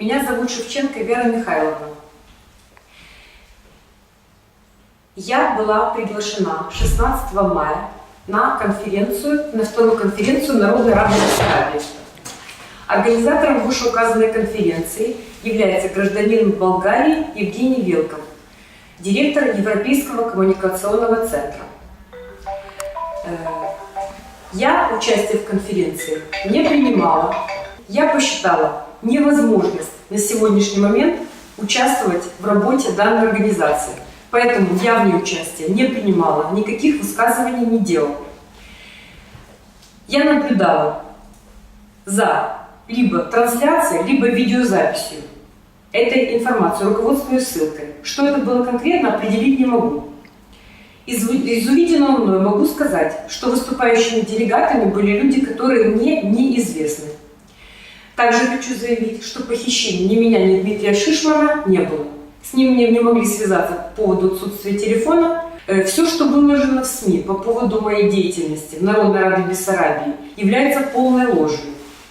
Меня зовут Шевченко Вера Михайловна. Я была приглашена 16 мая на конференцию, на вторую конференцию Народной Рады Бессарабии. Организатором вышеуказанной конференции является гражданин Болгарии Евгений Вилков, директор Европейского коммуникационного центра. Э, Я участие в конференции не принимала. Я посчитала невозможность на сегодняшний момент участвовать в работе данной организации. Поэтому я в ней участие не принимала, никаких высказываний не делала. Я наблюдала за либо трансляцией, либо видеозаписью этой информации, руководствуясь ссылкой. Что это было конкретно, определить не могу. Из, из увиденного мной могу сказать, что выступающими делегатами были люди, которые мне неизвестны. Также хочу заявить, что похищения ни меня, ни Дмитрия Шишмана не было. С ним мне не могли связаться по поводу отсутствия телефона. Все, что выложено в СМИ по поводу моей деятельности в Народной Раде Бессарабии, является полной ложью.